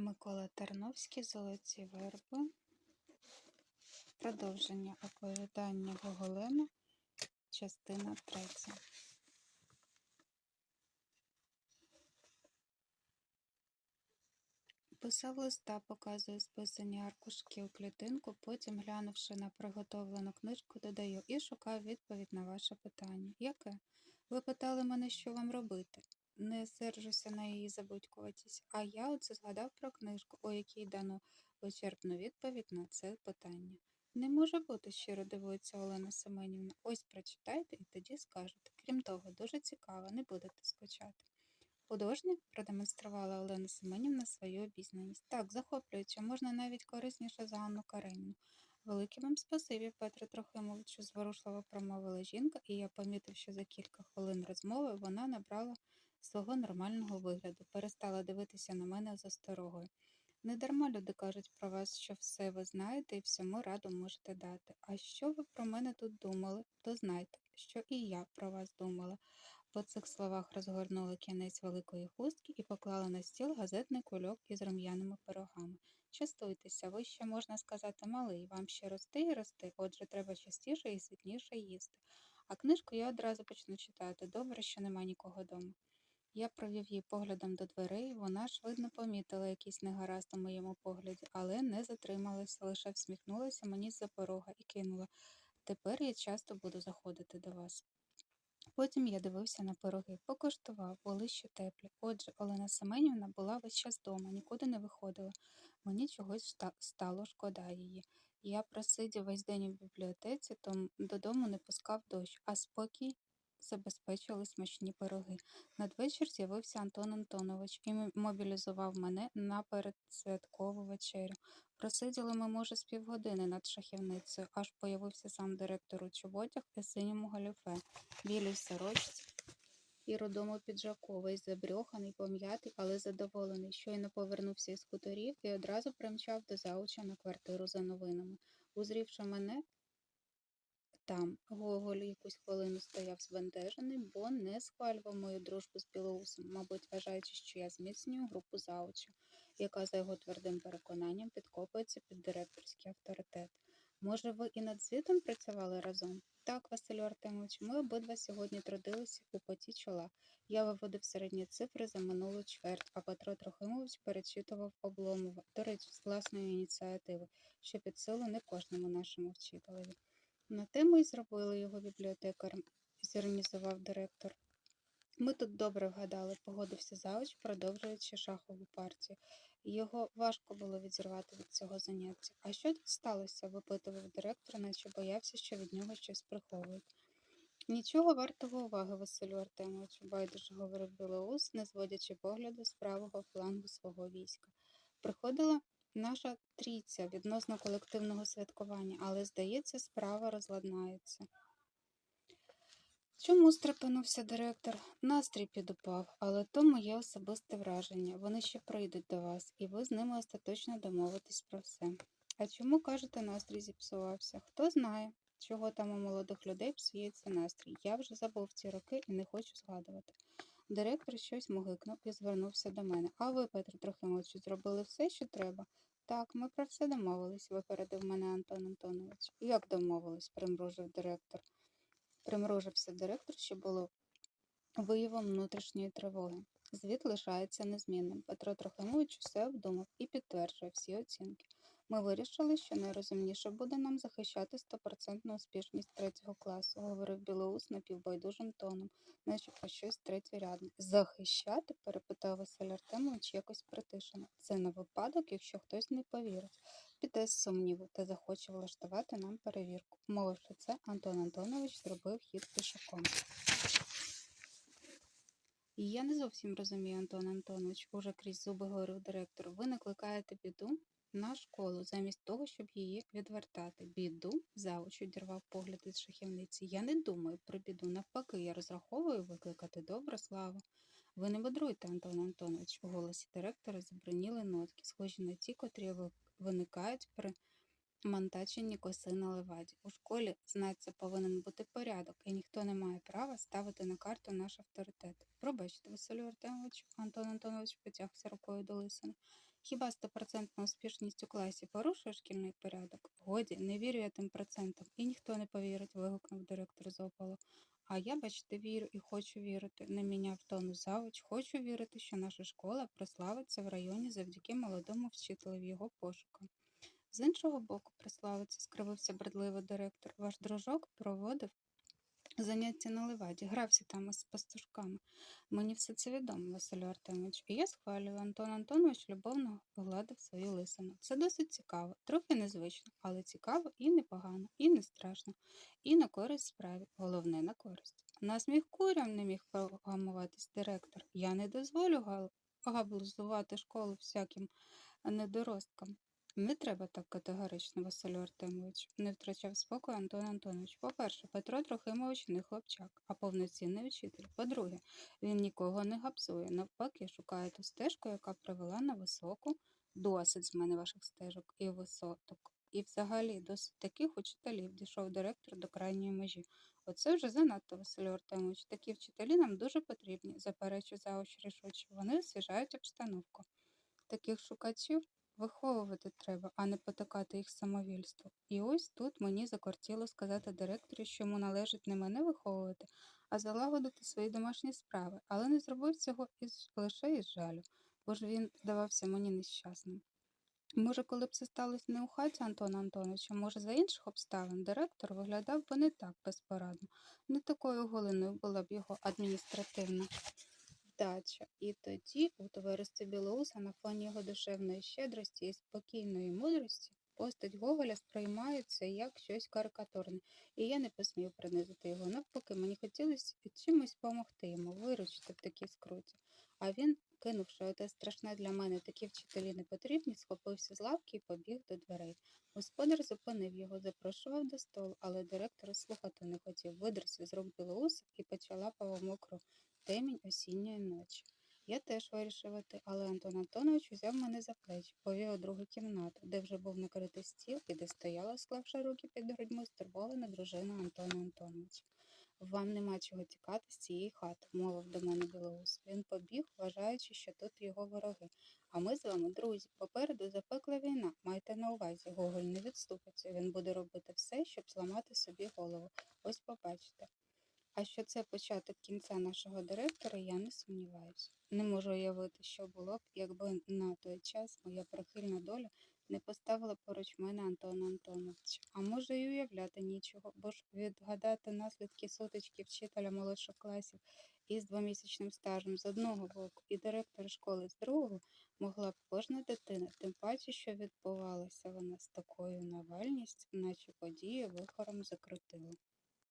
Микола Тарновський Золоті верби. Продовження оповідання Гоголема, частина третя. Писав листа, показує списані аркушки у клітинку, потім, глянувши на приготовлену книжку, додаю і шукаю відповідь на ваше питання. Яке? Ви питали мене, що вам робити? Не сержуся на її забудькуватість, а я оце згадав про книжку, у якій дано вичерпну відповідь на це питання. Не може бути, щиро дивується Олена Семенівна. Ось прочитайте і тоді скажете. Крім того, дуже цікаво, не будете скучати. Художня продемонструвала Олена Семенівна свою обізнаність. Так, захоплююче, можна навіть корисніше за Анну Каренівну. Велике вам спасибі, Петре Трохимовичу, зворушливо промовила жінка, і я помітив, що за кілька хвилин розмови вона набрала свого нормального вигляду, перестала дивитися на мене з осторогою. Недарма люди кажуть про вас, що все ви знаєте і всьому раду можете дати. А що ви про мене тут думали, то знайте, що і я про вас думала. По цих словах розгорнула кінець великої хустки і поклала на стіл газетний кульок із рум'яними пирогами. Частуйтеся, ви ще, можна сказати, малий, вам ще рости і рости, отже, треба частіше і світніше їсти. А книжку я одразу почну читати. Добре, що нема нікого дома. Я провів її поглядом до дверей, вона ж, видно, помітила якийсь негаразд у моєму погляді, але не затрималася, лише всміхнулася мені з-за порога і кинула. Тепер я часто буду заходити до вас. Потім я дивився на пироги, покуштував, були ще теплі. Отже, Олена Семенівна була весь час дома, нікуди не виходила. Мені чогось стало шкода її. Я просидів весь день у бібліотеці, то додому не пускав дощ, а спокій забезпечили смачні пироги. Надвечір з'явився Антон Антонович і мобілізував мене на передсвяткову вечерю. Просиділи ми, може, з півгодини над шахівницею, аж появився сам директор у чоботях і синьому галіфе, білій сорочці і рудому піджаку, весь забрьоханий, пом'ятий, але задоволений. Щойно повернувся із хуторів і одразу примчав до зауча на квартиру за новинами. Узрівши мене, там Гоголь якусь хвилину стояв збентежений, бо не схвалював мою дружбу з Білоусом, мабуть, вважаючи, що я зміцнюю групу заучів, яка, за його твердим переконанням, підкопується під директорський авторитет. Може, ви і над звітом працювали разом? Так, Василю Артемович, ми обидва сьогодні трудилися у поті чола. Я виводив середні цифри за минулу чверть, а Петро Трохимович перечитував Обломова, до речі, з власної ініціативи, що під силу не кожному нашому вчителеві. На те ми й зробили його бібліотекарем, зіронізував директор. Ми тут добре вгадали, погодився завуч, продовжуючи шахову партію. Його важко було відірвати від цього заняття. А що тут сталося? випитував директор, наче боявся, що від нього щось приховують. Нічого вартого уваги, Василю Артемовичу, байдуже говорив Білоус, не зводячи погляду з правого флангу свого війська. Приходила наша трійця відносно колективного святкування, але, здається, справа розладнається. Чому стрепенувся директор? Настрій підупав, але то моє особисте враження. Вони ще прийдуть до вас, і ви з ними остаточно домовитесь про все. А чому, кажете, настрій зіпсувався? Хто знає, чого там у молодих людей псується настрій. Я вже забув ці роки і не хочу згадувати. Директор щось мугикнув і звернувся до мене. А ви, Петро Трохимовичу, зробили все, що треба? Так, ми про все домовились, випередив мене Антон Антонович. Як домовились? примружив директор. Примружився директор, що було виявом внутрішньої тривоги. Звіт лишається незмінним. Петро Трохимович усе обдумав і підтверджує всі оцінки. Ми вирішили, що найрозумніше буде нам захищати стопроцентну успішність третього класу, говорив Білоус напівбайдужим тоном, наче про щось третьорядне. Захищати? перепитав Василь Артемович якось притишено. Це на випадок, якщо хтось не повірить, піде з сумніву та захоче влаштувати нам перевірку. Мовивши це, Антон Антонович зробив хід пішаком. І я не зовсім розумію, Антон Антонович, уже крізь зуби говорив директор. Ви накликаєте біду на школу, замість того, щоб її відвертати. Біду завуч відірвав погляд із шахівниці. Я не думаю про біду. Навпаки, я розраховую викликати добру славу. Ви не бодруйте, Антон Антонович. У голосі директора забриніли нотки, схожі на ті, котрі виникають при монтаченні коси на леваді. У школі, знається, повинен бути порядок, і ніхто не має права ставити на карту наш авторитет. Пробачте, Василю Артемовичу, Антон Антонович потягся рукою до лисини. Хіба стопроцентна успішність у класі порушує шкільний порядок? Годі, не вірю я тим процентам, і ніхто не повірить, вигукнув директор Зопола. А я, бачите, вірю і хочу вірити. Не міняв тону завуч. Хочу вірити, що наша школа прославиться в районі завдяки молодому вчителеві його пошукам. З іншого боку, прославиться, скривився бредливо директор. Ваш дружок проводив заняття на леваді, грався там із пастушками. Мені все це відомо, Василю Артемович, і я схвалюю. Антон Антонович любовно погладив свою лисину. Це досить цікаво, трохи незвично, але цікаво і непогано, і не страшно, і на користь справі, головне на користь. Насміх курям не міг прогамуватись директор. Я не дозволю габлузувати школу всяким недоросткам. Не треба так категорично, Василю Артемович, не втрачав спокою Антон Антонович. По-перше, Петро Трохимович не хлопчак, а повноцінний вчитель. По-друге, він нікого не гапсує. Навпаки, шукає ту стежку, яка привела на високу, досить з мене ваших стежок і висоток. І взагалі досить таких учителів дійшов директор до крайньої межі. Оце вже занадто, Василю Артемович. Такі вчителі нам дуже потрібні, заперечив завуч рішуче. Вони освіжають обстановку. Таких шукачів виховувати треба, а не потакати їх самовільству. І ось тут мені закортіло сказати директору, що йому належить не мене виховувати, а залагодити свої домашні справи, але не зробив цього із лише із жалю, бо ж він здавався мені нещасним. Може, коли б це сталося не у хаті Антона Антоновича, може, за інших обставин, директор виглядав би не так безпорадно, не такою голиною була б його адміністративна вдача. І тоді у товаристві Білоуса на фоні його душевної щедрості і спокійної мудрості постать Гоголя сприймається як щось карикатурне, і я не посмів принизити його. Навпаки, мені хотілося чимось допомогти йому, виручити в такій скруті. А він, кинувши оте страшне для мене такі вчителі не потрібні, схопився з лавки і побіг до дверей. Господар зупинив його, запрошував до столу, але директор слухати не хотів. Видерся з рук білоуса і почала мокру темінь осінньої ночі. Я теж вирішив іти, але Антон Антонович узяв мене за плечі, повів у другу кімнату, де вже був накритий стіл і де стояла, склавши руки під грудьми, стурбована дружина Антона Антоновича. Вам нема чого тікати з цієї хати, мовив до мене Білоус. Він побіг, вважаючи, що тут його вороги. А ми з вами, друзі, попереду запекла війна. Майте на увазі, Гоголь не відступиться. Він буде робити все, щоб зламати собі голову. Ось побачите. А що це початок кінця нашого директора, я не сумніваюся. Не можу уявити, що було б, якби на той час моя прихильна доля не поставила поруч мене Антона Антоновича. А може й уявляти нічого, бо ж відгадати наслідки сутички вчителя молодших класів із двомісячним стажем з одного боку і директора школи з другого могла б кожна дитина, тим паче, що відбувалася вона з такою навальністю, наче подію вихором закрутило.